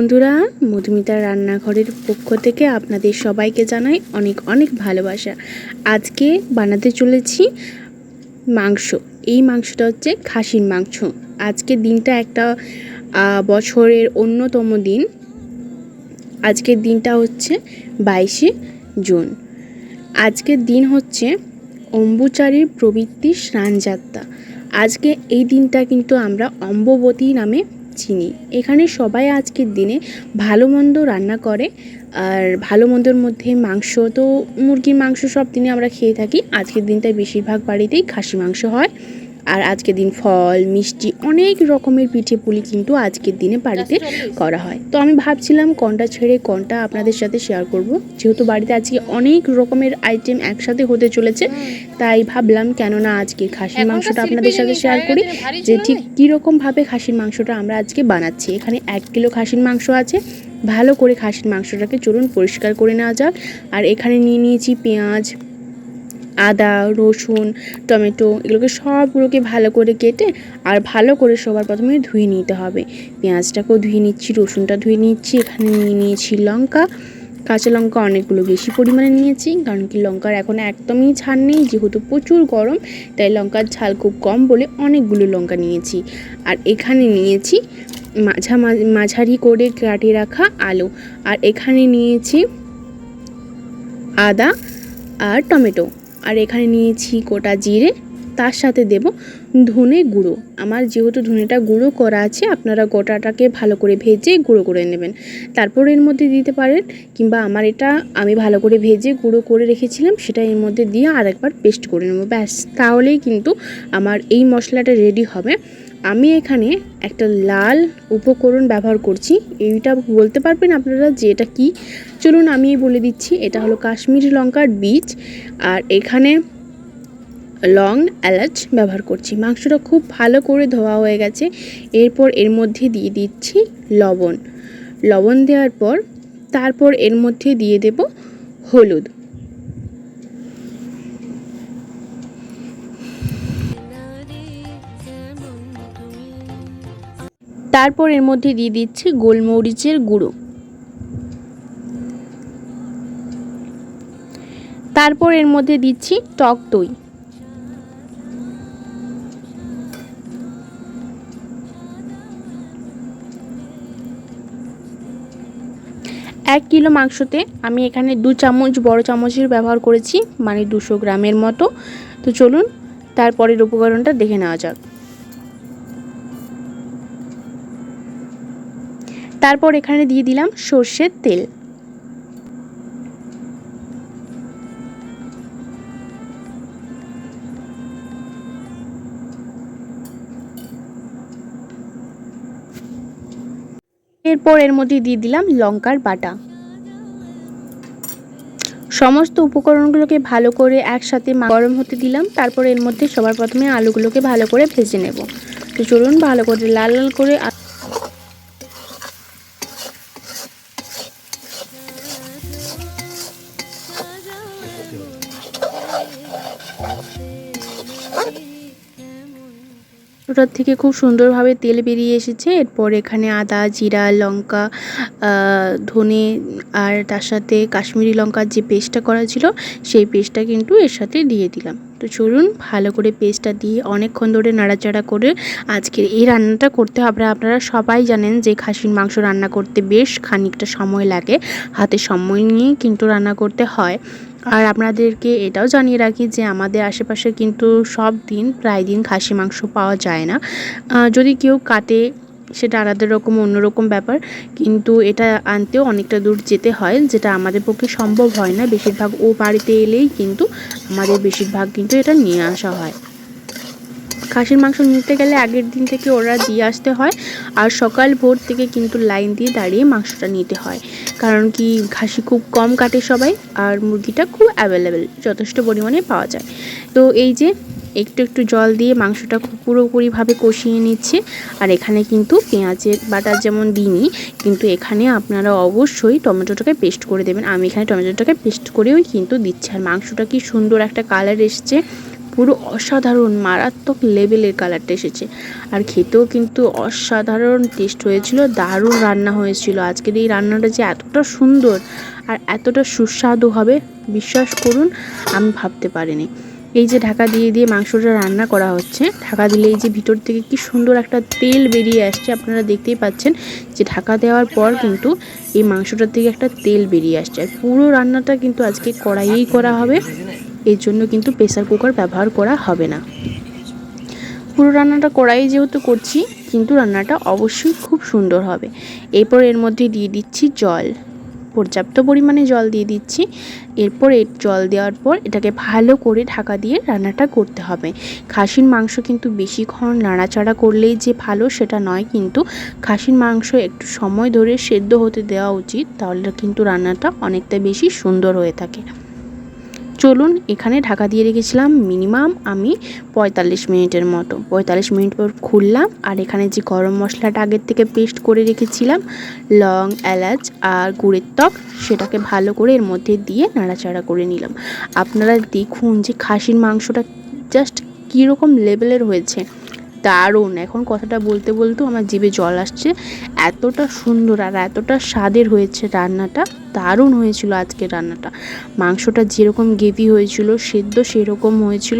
বন্ধুরা মধুমিতার রান্নাঘরের পক্ষ থেকে আপনাদের সবাইকে জানাই অনেক অনেক ভালোবাসা। আজকে বানাতে চলেছি মাংস। এই মাংসটা হচ্ছে খাসির মাংস। আজকের দিনটা একটা বছরের অন্যতম দিন। আজকের দিনটা হচ্ছে বাইশে জুন। আজকের দিন হচ্ছে অম্বুচারীর প্রবৃত্তি স্নানযাত্রা। আজকে এই দিনটা কিন্তু আমরা অম্ববতী নামে চিনি। এখানে সবাই আজকের দিনে ভালো মন্দ রান্না করে। আর ভালো মন্দর মধ্যে মাংস তো মুরগির মাংস সব দিনে আমরা খেয়ে থাকি। আজকের দিনটায় বেশিরভাগ বাড়িতেই খাসি মাংস হয়। আর আজকের দিন ফল মিষ্টি অনেক রকমের পিঠে পুলি কিন্তু আজকের দিনে বাড়িতে করা হয়। তো আমি ভাবছিলাম কোনটা ছেড়ে কোনটা আপনাদের সাথে শেয়ার করব। যেহেতু বাড়িতে আজকে অনেক রকমের আইটেম একসাথে হতে চলেছে তাই ভাবলাম কেননা আজকে খাসির মাংসটা আপনাদের সাথে শেয়ার করি যে ঠিক কীরকমভাবে খাসির মাংসটা আমরা আজকে বানাচ্ছি। এখানে এক কিলো খাসির মাংস আছে। ভালো করে খাসির মাংসটাকে চলুন পরিষ্কার করে নেওয়া যাক। আর এখানে নিয়ে নিয়েছি পেঁয়াজ আদা, রসুন, টমেটো এগুলোকে সবগুলোকে ভালো করে কেটে আর ভালো করে সবার প্রথমে ধুয়ে নিতে হবে। পেঁয়াজটাকেও ধুয়ে নিচ্ছি, রসুনটা ধুয়ে নিচ্ছি, এখানে নিয়ে নিয়েছি লঙ্কা। কাঁচা লঙ্কা অনেকগুলো বেশি পরিমাণে নিয়েছি, কারণ কি লঙ্কার এখন একদমই ছাড় নেই, যেহেতু প্রচুর গরম, তাই লঙ্কার ঝাল খুব কম বলে অনেকগুলো লঙ্কা নিয়েছি। আর এখানে নিয়েছি মাঝা মাঝারি করে কাটিয়ে রাখা আলু। আর এখানে নিয়েছি আদা আর টমেটো। আর এখানে নিয়েছি গোটা জিরে। তার সাথে দেব ধনে গুঁড়ো। আমার যেহেতু ধনেটা গুঁড়ো করা আছে, আপনারা গোটাটাকে ভালো করে ভেজে গুঁড়ো করে নেবেন। তারপর এর মধ্যে দিতে পারেন, কিংবা আমার এটা আমি ভালো করে ভেজে গুঁড়ো করে রেখেছিলাম, সেটা এর মধ্যে দিয়ে আরেকবার পেস্ট করে নেব, ব্যাস। তাহলেই কিন্তু আমার এই মশলাটা রেডি হবে। আমি এখানে একটা লাল উপকরণ ব্যবহার করছি। এইটা বলতে পারবেন আপনারা যে এটা কি? চলুন আমি বলে দিচ্ছি, এটা হলো কাশ্মীরি লঙ্কার বীজ। আর এখানে লং এলাচ ব্যবহার করছি। মাংসটা খুব ভালো করে ধোয়া হয়ে গেছে। এরপর এর মধ্যে দিয়ে দিচ্ছি লবণ। লবণ দেওয়ার পর তারপর এর মধ্যে দিয়ে দেব হলুদ। তারপর এর মধ্যে দিয়ে দিচ্ছি গোলমরিচের গুঁড়ো। তারপর এর মধ্যে দিচ্ছি টক দই। এক কিলো মাংসতে আমি এখানে দু চামচ বড় চামচের ব্যবহার করেছি মানে দুশো গ্রামের মতো। তো চলুন, তারপরের উপকরণটা দেখে নেওয়া যাক। তারপর এখানে দিয়ে দিলাম সর্ষের তেল। এরপর এর মধ্যে দিয়ে দিলাম লঙ্কার বাটা। সমস্ত উপকরণগুলোকে ভালো করে একসাথে গরম হতে দিলাম, তারপর এর মধ্যে সবার প্রথমে আলুগুলোকে ভালো করে ভেজে নেব। তো চলুন ভালো করে লাল লাল করে ওটার থেকে খুব সুন্দরভাবে তেল বেরিয়ে এসেছে। এরপর এখানে আদা, জিরা, লঙ্কা ধনে আর তার সাথে কাশ্মীরি লঙ্কার যে পেস্টটা করা ছিল, সেই পেস্টটা কিন্তু এর সাথে দিয়ে দিলাম। তো চলুন ভালো করে পেস্টটা দিয়ে অনেকক্ষণ ধরে নাড়াচাড়া করে আজকের এই রান্নাটা করতে হবে। আপনারা সবাই জানেন যে খাসির মাংস রান্না করতে বেশ খানিকটা সময় লাগে। হাতে সময় নিয়ে কিন্তু রান্না করতে হয়। আর আপনাদেরকে এটাও জানিয়ে রাখি যে আমাদের আশেপাশে কিন্তু সব দিন প্রায় দিন খাসি মাংস পাওয়া যায় না। যদি কেউ কাটে, সেটা আলাদা রকম অন্যরকম ব্যাপার। কিন্তু এটা আনতেও অনেকটা দূর যেতে হয়, যেটা আমাদের পক্ষে সম্ভব হয় না। বেশিরভাগ ও বাড়িতে এলেই কিন্তু আমাদের বেশিরভাগ কিন্তু এটা নিয়ে আসা হয়। খাসির মাংস নিতে গেলে আগের দিন থেকে ওরা দিয়ে আসতে হয়, আর সকাল ভোর থেকে কিন্তু লাইন দিয়ে দাঁড়িয়ে মাংসটা নিতে হয়। কারণ কি খাসি খুব কম কাটে সবাই আর মুরগিটা খুব অ্যাভেলেবেল যথেষ্ট পরিমাণে পাওয়া যায়। তো এই যে একটু একটু জল দিয়ে মাংসটা খুব পুরোপুরিভাবে কষিয়ে নিচ্ছে আর এখানে কিন্তু পেঁয়াজের বাটার যেমন দিইনি কিন্তু এখানে আপনারা অবশ্যই টমেটোটাকে পেস্ট করে দেবেন। আমি এখানে টমেটোটাকে পেস্ট করেও কিন্তু দিচ্ছি। আর মাংসটা কি সুন্দর একটা কালার এসছে। পুরো অসাধারণ, মারাত্মক লেভেলের কালারটা এসেছে। আর খেতেও কিন্তু অসাধারণ টেস্ট হয়েছিল, দারুণ রান্না হয়েছিল। আজকের এই রান্নাটা যে এতটা সুন্দর আর এতটা সুস্বাদু হবে, বিশ্বাস করুন, আমি ভাবতে পারিনি। এই যে ঢাকা দিয়ে দিয়ে মাংসটা রান্না করা হচ্ছে, ঢাকা দিলে এই যে ভিতর থেকে কি সুন্দর একটা তেল বেরিয়ে আসছে, আপনারা দেখতেই পাচ্ছেন যে ঢাকা দেওয়ার পর কিন্তু এই মাংসটার থেকে একটা তেল বেরিয়ে আসছে। আর পুরো রান্নাটা কিন্তু আজকে কড়াইয়েই করা হবে। এর জন্য কিন্তু প্রেসার কুকার ব্যবহার করা হবে না। পুরো রান্নাটা কড়াই যেহেতু করছি, কিন্তু রান্নাটা অবশ্যই খুব সুন্দর হবে। এরপর এর মধ্যে দিয়ে দিচ্ছি জল। পর্যাপ্ত পরিমাণে জল দিয়ে দিচ্ছি। এরপর এর জল দেওয়ার পর এটাকে ভালো করে ঢাকা দিয়ে রান্নাটা করতে হবে। খাসির মাংস কিন্তু বেশিক্ষণ নাড়াচাড়া করলেই যে ভালো সেটা নয়, কিন্তু খাসির মাংস একটু সময় ধরে সেদ্ধ হতে দেওয়া উচিত, তাহলে কিন্তু রান্নাটা অনেকটা বেশি সুন্দর হয়ে থাকে। চলুন এখানে ঢাকা দিয়ে রেখেছিলাম মিনিমাম আমি পঁয়তাল্লিশ মিনিটের মতো। পঁয়তাল্লিশ মিনিট পর খুললাম আর এখানে যে গরম মশলাটা আগের থেকে পেস্ট করে রেখেছিলাম, লং, এলাচ আর গুড়ের ত্বক, সেটাকে ভালো করে এর মধ্যে দিয়ে নাড়াচাড়া করে নিলাম। আপনারা দেখুন যে খাসির মাংসটা জাস্ট কীরকম লেভেলের হয়েছে। দারুণ। এখন কথাটা বলতে বলতেও আমার জিভে জল আসছে। এতটা সুন্দর আর এতটা স্বাদের হয়েছে রান্নাটা। দারুণ হয়েছিল আজকে রান্নাটা। মাংসটা যেরকম গ্রেভি হয়েছিল, সেদ্ধ সেরকম হয়েছিল।